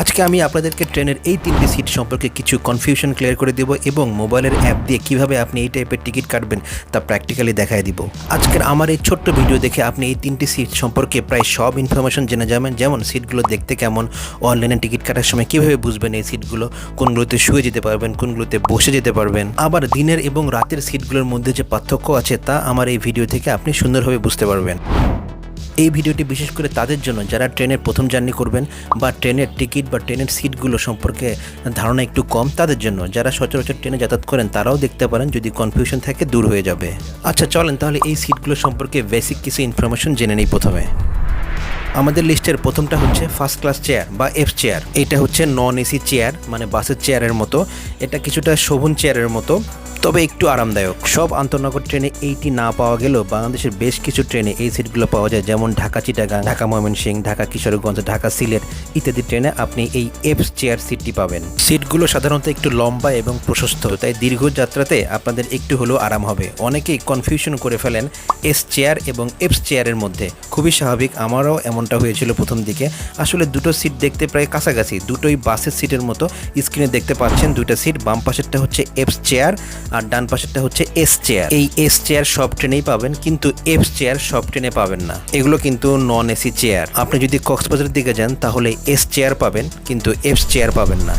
আজকে আমি আপনাদেরকে ট্রেনের এই তিনটি সিট সম্পর্কে কিছু কনফিউশন ক্লিয়ার করে দেব এবং মোবাইলের অ্যাপ দিয়ে কীভাবে আপনি এই টাইপের টিকিট কাটবেন তা প্র্যাকটিক্যালি দেখায় দিব। আজকের আমার এই ছোট্ট ভিডিও দেখে আপনি এই তিনটি সিট সম্পর্কে প্রায় সব ইনফরমেশন জেনে যাবেন, যেমন সিটগুলো দেখতে কেমন অনলাইনে টিকিট কাটার সময় কীভাবে বুঝবেন এই সিটগুলো কোনগুলোতে শুয়ে যেতে পারবেন, কোনগুলোতে বসে যেতে পারবেন। আবার দিনের এবং রাতের সিটগুলোর মধ্যে যে পার্থক্য আছে তা আমার এই ভিডিও থেকে আপনি সুন্দরভাবে বুঝতে পারবেন। এই ভিডিওটি বিশেষ করে তাদের জন্য, যারা ট্রেনের প্রথম জার্নি করবেন বা ট্রেনের টিকিট বা ট্রেনের সিটগুলো সম্পর্কে ধারণা একটু কম, তাদের জন্য। যারা সচরাচর ট্রেনে যাতায়াত করেন, তারাও দেখতে পারেন যদি কনফিউশন থাকে, দূর হয়ে যাবে। আচ্ছা চলেন তাহলে এই সিটগুলো সম্পর্কে বেসিক কিছু ইনফরমেশন জেনে নিই প্রথমে। আমাদের লিস্টের প্রথমটা হচ্ছে ফার্স্ট ক্লাস চেয়ার বা এফ চেয়ার এটা হচ্ছে নন এসি চেয়ার মানে বাসের চেয়ারের মতো। এটা কিছুটা শোভন চেয়ারের মতো। তবে একটু আরামদায়ক। সব আন্তনগর ট্রেনে এইটি না পাওয়া গেলেও বাংলাদেশের বেশ কিছু ট্রেনে এই সিটগুলো পাওয়া যায়, যেমন ঢাকা চিটাগাং, ঢাকা ময়মনসিংহ, ঢাকা কিশোরগঞ্জ, ঢাকা সিলেট ইত্যাদি ট্রেনে আপনি এই এফ চেয়ার সিটটি পাবেন। সিটগুলো সাধারণত একটু লম্বা এবং প্রশস্ত, তাই দীর্ঘ যাত্রাতে আপনাদের একটু হলেও আরাম হবে। অনেকেই কনফিউশন করে ফেলেন এস চেয়ার এবং এফ চেয়ারের মধ্যে। খুবই স্বাভাবিক, আমারও এমনটা হয়েছিল প্রথম দিকে। আসলে দুটো সিট দেখতে প্রায় কাছাকাছি, দুটোই বাসের সিটের মতো। স্ক্রিনে দেখতে পাচ্ছেন দুইটা সিট, বাম পাশেরটা হচ্ছে এফ চেয়ার আর ডান পাশেরটা হচ্ছে এস চেয়ার এই এস চেয়ার সব ট্রেনেই পাবেন, কিন্তু এফ চেয়ার সব ট্রেনে পাবেন না। এগুলো কিন্তু নন এসি চেয়ার আপনি যদি কক্সবাজারের দিকে যান, তাহলে এস চেয়ার পাবেন, কিন্তু এফ চেয়ার পাবেন না।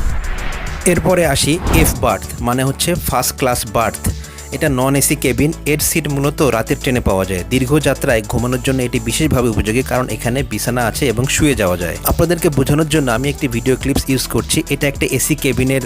এরপরে আসি এফ বার্থ মানে হচ্ছে ফার্স্ট ক্লাস বার্থ এটা নন এসি কেবিন এর সিট মূলত রাতের ট্রেনে পাওয়া যায়। দীর্ঘ যাত্রায় ঘুমানোর জন্য এটি বিশেষভাবে উপযোগী কারণ এখানে বিছানা আছে এবং শুয়ে যাওয়া যায়। আপনাদেরকে বোঝানোর জন্য আমি একটি ভিডিও ক্লিপস ইউজ করছি। এটা একটা এসি কেবিনের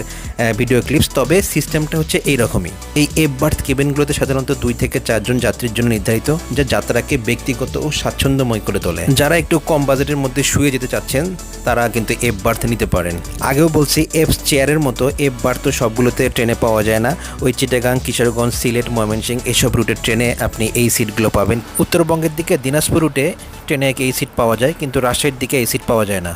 ভিডিও ক্লিপস তবে সিস্টেমটা হচ্ছে এই রকমই এই এফ বার্থ কেবিনগুলোতে সাধারণত দুই থেকে চারজন যাত্রীর জন্য নির্ধারিত, যা যাত্রাকে ব্যক্তিগত ও স্বাচ্ছন্দ্যময় করে তোলে। যারা একটু কম বাজেটের মধ্যে শুয়ে যেতে চাচ্ছেন, তারা কিন্তু এফ বার্থ নিতে পারেন। আগেও বলছি এফ চেয়ারের মতো এফ বার্থ তো সবগুলোতে ট্রেনে পাওয়া যায় না। ওই চিটাগাং কিশোরগঞ্জ সিলেট ময়মনসিংহ এসব রুটের ট্রেনে আপনি এই সিটগুলো পাবেন। উত্তরবঙ্গের দিকে দিনাজপুর রুটে ট্রেনে এই সিট পাওয়া যায়, কিন্তু রাজশাহীর দিকে এই সিট পাওয়া যায় না।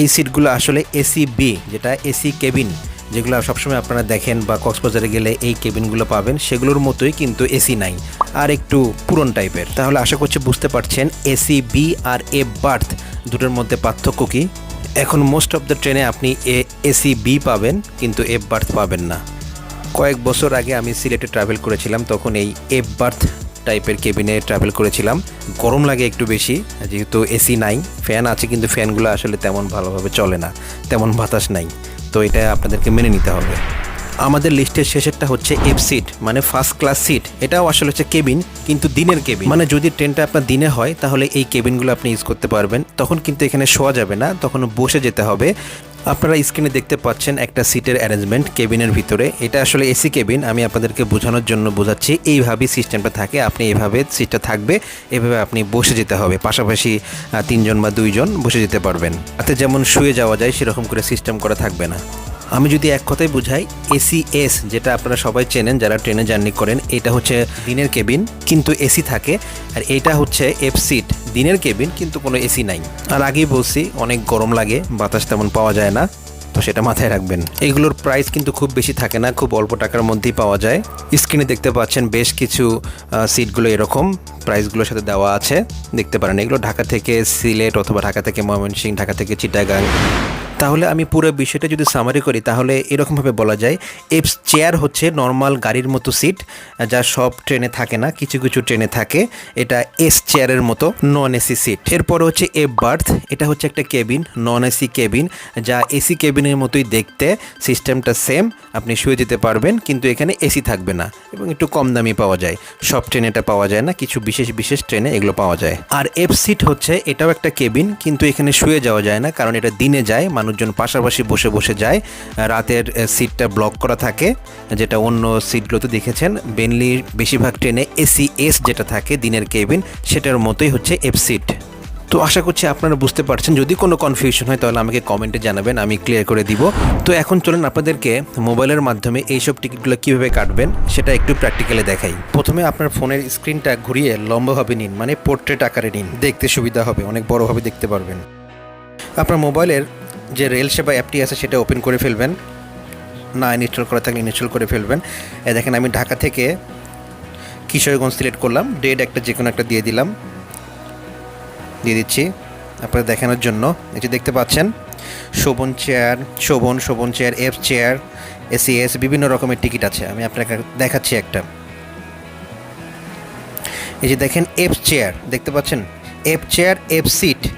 এই সিটগুলো আসলে এসি বি যেটা এসি কেবিন যেগুলো সবসময় আপনারা দেখেন বা কক্সবাজারে গেলে এই কেবিনগুলো পাবেন, সেগুলোর মতোই কিন্তু এসি নাই, আর একটু পুরন টাইপের তাহলে আশা করছি বুঝতে পারছেন এসি বি আর এফ বার্থ দুটোর মধ্যে পার্থক্য কী? এখন মোস্ট অফ দ্য ট্রেনে আপনি এ এসি বি পাবেন, কিন্তু এফ বার্থ পাবেন না। কয়েক বছর আগে আমি সিলেটে ট্রাভেল করেছিলাম, তখন এই এফ বার্থ টাইপের কেবিনে ট্রাভেল করেছিলাম। গরম লাগে একটু বেশি, যেহেতু এসি নাই ফ্যান আছে কিন্তু ফ্যানগুলো আসলে তেমন ভালোভাবে চলে না, তেমন বাতাস নাই। তো এটা আপনাদেরকে মেনে নিতে হবে। আমাদের লিস্টের শেষেরটা হচ্ছে এফ সিট মানে ফার্স্ট ক্লাস সিট এটাও আসলে হচ্ছে কেবিন কিন্তু দিনের কেবিন মানে যদি ট্রেনটা আপনার দিনে হয়, তাহলে এই কেবিনগুলো আপনি ইউজ করতে পারবেন। তখন কিন্তু এখানে শোয়া যাবে না, তখন বসে যেতে হবে। আপনারা স্ক্রিনে দেখতে পাচ্ছেন একটা সিটের অ্যারেঞ্জমেন্ট কেবিনের ভিতরে। এটা আসলে এসি কেবিন, আমি আপনাদেরকে বোঝানোর জন্য বোঝাচ্ছি। এইভাবেই সিস্টেমটা থাকে, আপনি এভাবে সিটটা থাকবে, এভাবে আপনি বসে যেতে হবে। পাশাপাশি তিনজন বা দুইজন বসে যেতে পারবেন। তাতে যেমন শুয়ে যাওয়া যায়, সেরকম করে সিস্টেম করা থাকবে না। আমি যদি এক কথায় বুঝাই এসি এস যেটা আপনারা সবাই চেনেন, যারা ট্রেনে জার্নি করেন, এটা হচ্ছে দিনের কেবিন, কিন্তু এসি থাকে, আর এইটা হচ্ছে এফ সিট দিনের কেবিন, কিন্তু কোনো এসি নাই। আর আগেই বলছি, অনেক গরম লাগে, বাতাস তেমন পাওয়া যায় না, তো সেটা মাথায় রাখবেন। এগুলোর প্রাইস কিন্তু খুব বেশি থাকে না, খুব অল্প টাকার মধ্যেই পাওয়া যায়। স্ক্রিনে দেখতে পাচ্ছেন বেশ কিছু সিটগুলো এরকম প্রাইসগুলোর সাথে দেওয়া আছে। দেখতে পারেন, এগুলো ঢাকা থেকে সিলেট অথবা ঢাকা থেকে ময়মনসিংহ, ঢাকা থেকে চিটাগাং। তাহলে আমি পুরো বিষয়টা যদি সামারি করি, তাহলে এরকমভাবে বলা যায় এফ চেয়ার হচ্ছে নর্মাল গাড়ির মতো সিট যা সব ট্রেনে থাকে না, কিছু কিছু ট্রেনে থাকে, এটা এস চেয়ারের মতো নন এসি সিট এরপর হচ্ছে এফ বার্থ এটা হচ্ছে একটা কেবিন নন এসি কেবিন যা এসি কেবিনের মতোই দেখতে সিস্টেমটা সেম আপনি শুয়ে যেতে পারবেন, কিন্তু এখানে এসি থাকবে না, এবং একটু কম দামি পাওয়া যায়। সব ট্রেনে এটা পাওয়া যায় না, কিছু বিশেষ বিশেষ ট্রেনে এগুলো পাওয়া যায়। আর এফ সিট হচ্ছে, এটাও একটা কেবিন কিন্তু এখানে শুয়ে যাওয়া যায় না, কারণ এটা দিনে যায় মানুষজন পাশাপাশি বসে বসে যায়। রাতের সিটটা ব্লক করা থাকে, যেটা অন্য সিটগুলোতে দেখেছেন। বেনলি বেশিরভাগ ট্রেনে এসি এস যেটা থাকে, দিনের কেবিন সেটার মতোই হচ্ছে এফ সিট তো আশা করছি আপনারা বুঝতে পারছেন। যদি কোনো কনফিউশন হয়, তাহলে আমাকে কমেন্টে জানাবেন, আমি ক্লিয়ার করে দিব। তো এখন চলেন আপনাদেরকে মোবাইলের মাধ্যমে এইসব টিকিটগুলো কীভাবে কাটবেন, সেটা একটু প্র্যাকটিক্যালি দেখাই। প্রথমে আপনার ফোনের স্ক্রিনটা ঘুরিয়ে লম্বাভাবে নিন মানে পোর্ট্রেট আকারে নিন। দেখতে সুবিধা হবে, অনেক বড়োভাবে দেখতে পারবেন। আপনার মোবাইলের যে রেল সেবা অ্যাপটি আছে সেটা ওপেন করে ফেলবেন। না ইনস্টল করা থাকলে ইনস্টল করে ফেলবেন। এ দেখেন আমি ঢাকা থেকে কিশোরগঞ্জ সিলেক্ট করলাম। ডেট একটা যে কোনো একটা দিয়ে দিলাম। দিয়ে দিচ্ছি। আপনাদের দেখানোর জন্য। যে দেখতে পাচ্ছেন, Shovan chair Shovan Shovan chair F chair ACS বিভিন্ন রকমের টিকিট আছে। আমি আপনাকে দেখাচ্ছি একটা। এই যে দেখেন এফ চেয়ার দেখতে পাচ্ছেন? এফ চেয়ার এফ সিট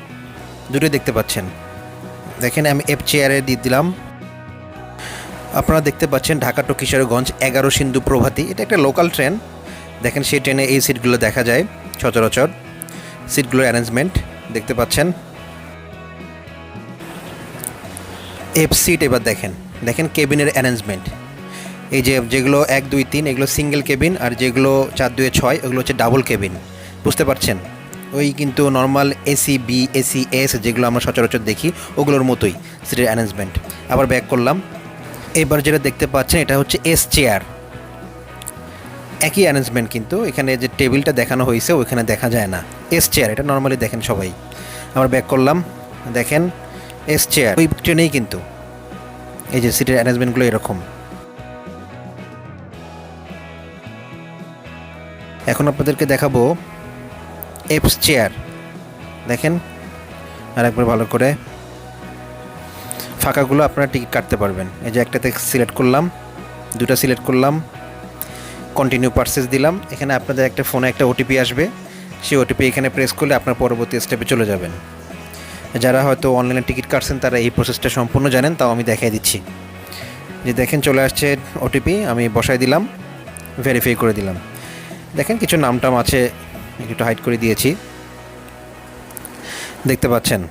দুটোই দেখতে পাচ্ছেন। দেখেন, আমি এফ চেয়ারে দিয়ে দিলাম। আপনারা দেখতে পাচ্ছেন ঢাকা টু কিশোরগঞ্জ এগারো সিন্ধু প্রভাতী। এটা একটা লোকাল ট্রেন দেখেন, সেই ট্রেনে এই সিটগুলো দেখা যায় সচরাচর। সিটগুলোর অ্যারেঞ্জমেন্ট দেখতে পাচ্ছেন। এফ সিট এবার দেখেন। দেখেন কেবিনের অ্যারেঞ্জমেন্ট এই যে যেগুলো এক, দুই, তিন, এগুলো সিঙ্গেল কেবিন আর যেগুলো চার, দুয়ে ছয় ওগুলো হচ্ছে ডাবল কেবিন বুঝতে পারছেন? ওই কিন্তু normal AC B AC S যেগুলো আমরা সচরাচর দেখি, ওগুলোর মতোই সিটের অ্যারেঞ্জমেন্ট আবার ব্যাক করলাম। এবার যেটা দেখতে পাচ্ছেন, এটা হচ্ছে এস চেয়ার একই অ্যারেঞ্জমেন্ট কিন্তু, এখানে যে টেবিলটা দেখানো হয়েছে, ওইখানে দেখা যায় না। এস চেয়ার এটা নর্মালি দেখেন সবাই। আবার ব্যাক করলাম, দেখেন এস চেয়ার ওই ট্রেনেই কিন্তু, এই যে সিটের অ্যারেঞ্জমেন্টগুলো এরকম। এখন আপনাদেরকে দেখাবো এপস চেয়ার দেখেন আর একবার ভালো করে ফাঁকাগুলো আপনারা টিকিট কাটতে পারবেন। এই যে একটাতে সিলেক্ট করলাম দুটো সিলেক্ট করলাম কন্টিনিউ পার্সেস দিলাম। এখানে আপনাদের একটা ফোনে একটা ওটিপি আসবে। সেই ওটিপি এখানে প্রেস করলে আপনার পরবর্তী স্টেপে চলে যাবেন। যারা হয়তো অনলাইনে টিকিট কাটছেন, তারা এই প্রসেসটা সম্পূর্ণ জানেন, তাও আমি দেখাই দিচ্ছি। যে দেখেন, চলে আসছে ওটিপি আমি বসাই দিলাম ভেরিফাই করে দিলাম। দেখেন, কিছু নামটাম আছে একটু হাইড করে দিয়েছি। দেখতে পাচ্ছেন।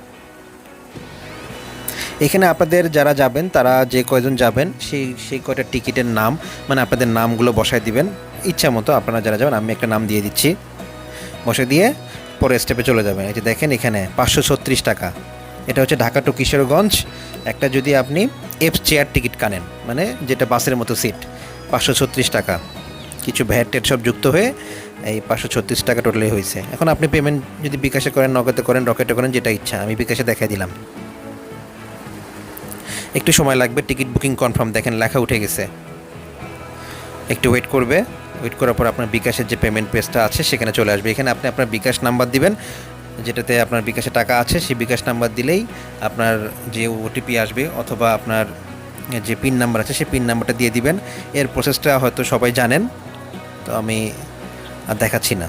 এখানে আপনাদের যারা যাবেন, তারা যে কয়জন যাবেন, সেই সেই কয়টা টিকিটের নাম মানে আপনাদের নামগুলো বসায় দিবেন। ইচ্ছা মতো আপনারা যারা যাবেন, আমি একটা নাম দিয়ে দিচ্ছি। বসে দিয়ে পরে স্টেপে চলে যাবেন। এই যে দেখেন এখানে পাঁচশো ছত্রিশ টাকা। এটা হচ্ছে ঢাকা টু কিশোরগঞ্জ। একটা যদি আপনি এফ চেয়ার টিকিট কানেন মানে যেটা বাসের মতো সিট পাঁচশো ছত্রিশ টাকা। কিছু ভ্যাট টেট সব যুক্ত হয়ে এই পাঁচশো ছত্রিশ টাকা টোটালি হয়েছে। এখন আপনি পেমেন্ট যদি বিকাশে করেন, নগদে করেন রকেটে করেন, যেটা ইচ্ছা, আমি বিকাশে দেখাই দিলাম। একটু সময় লাগবে টিকিট বুকিং কনফার্ম দেখেন, লেখা উঠে গেছে। একটু ওয়েট করবে ওয়েট করার পর আপনার বিকাশের যে পেমেন্ট পেজটা আছে, সেখানে চলে আসবে। এখানে আপনি আপনার বিকাশ নাম্বার দিবেন, যেটাতে আপনার বিকাশে টাকা আছে, সেই বিকাশ নাম্বার দিলেই আপনার যে ওটিপি আসবে অথবা আপনার যে পিন নাম্বার আছে, সেই পিন নাম্বারটা দিয়ে দিবেন। এর প্রসেসটা হয়তো সবাই জানেন। তো আমি আর দেখাচ্ছি না।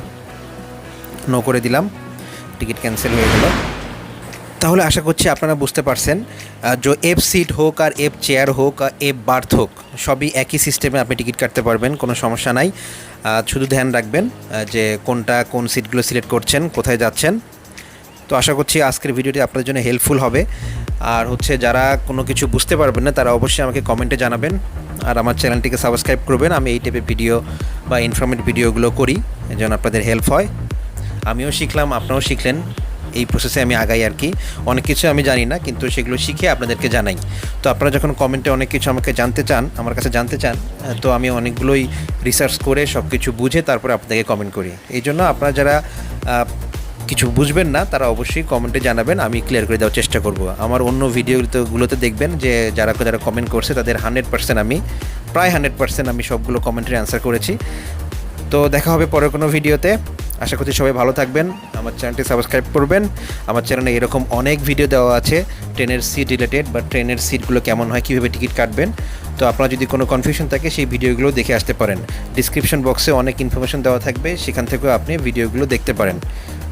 নো করে দিলাম। টিকিট ক্যান্সেল হয়ে গেল। তাহলে আশা করছি আপনারা বুঝতে পারছেন যে এফ সিট হোক আর এফ চেয়ার হোক আর এফ বার্থ হোক, সবই একই সিস্টেমে আপনি টিকিট কাটতে পারবেন, কোনো সমস্যা নাই। শুধু ধ্যান রাখবেন যে কোনটা কোন সিটগুলো সিলেক্ট করছেন, কোথায় যাচ্ছেন। তো আশা করছি আজকের ভিডিওটি আপনাদের জন্য হেল্পফুল হবে। আর হচ্ছে যারা কোনো কিছু বুঝতে পারবেন না, তারা অবশ্যই আমাকে কমেন্টে জানাবেন। আর আমার চ্যানেলটিকে সাবস্ক্রাইব করবেন। আমি এই টাইপের ভিডিও বা ইনফরমেটিভ ভিডিওগুলো করি যেন আপনাদের হেল্প হয়। আমিও শিখলাম, আপনারাও শিখলেন। এই প্রসেসে আমি আগাই আর কি। অনেক কিছু আমি জানি না, কিন্তু সেগুলো শিখে আপনাদেরকে জানাই। তো আপনারা যখন কমেন্টে অনেক কিছু আমাকে জানতে চান, আমার কাছে জানতে চান তো আমি অনেকগুলোই রিসার্চ করে সব কিছু বুঝে তারপরে আপনাদেরকে কমেন্ট করি। এই জন্য আপনারা যারা কিছু বুঝবেন না, তারা অবশ্যই কমেন্টে জানাবেন, আমি ক্লিয়ার করে দেওয়ার চেষ্টা করব। আমার অন্য ভিডিওগুলোতে দেখবেন যে, যারা যারা কমেন্ট করছে, তাদের হান্ড্রেড পার্সেন্ট আমি, প্রায় হান্ড্রেড পার্সেন্ট আমি সবগুলো কমেন্টের অ্যান্সার করেছি। তো দেখা হবে পরের কোনো ভিডিওতে আশা করছি সবাই ভালো থাকবেন, আমার চ্যানেলটি সাবস্ক্রাইব করবেন। আমার চ্যানেলে এরকম অনেক ভিডিও দেওয়া আছে, ট্রেনের সিট রিলেটেড বা ট্রেনের সিটগুলো কেমন হয়, কীভাবে টিকিট কাটবেন। তো আপনার যদি কোনো কনফিউশন থাকে, সেই ভিডিওগুলো দেখে আসতে পারেন। ডিসক্রিপশন বক্সে অনেক ইনফরমেশন দেওয়া থাকবে, সেখান থেকেও আপনি ভিডিওগুলো দেখতে পারেন।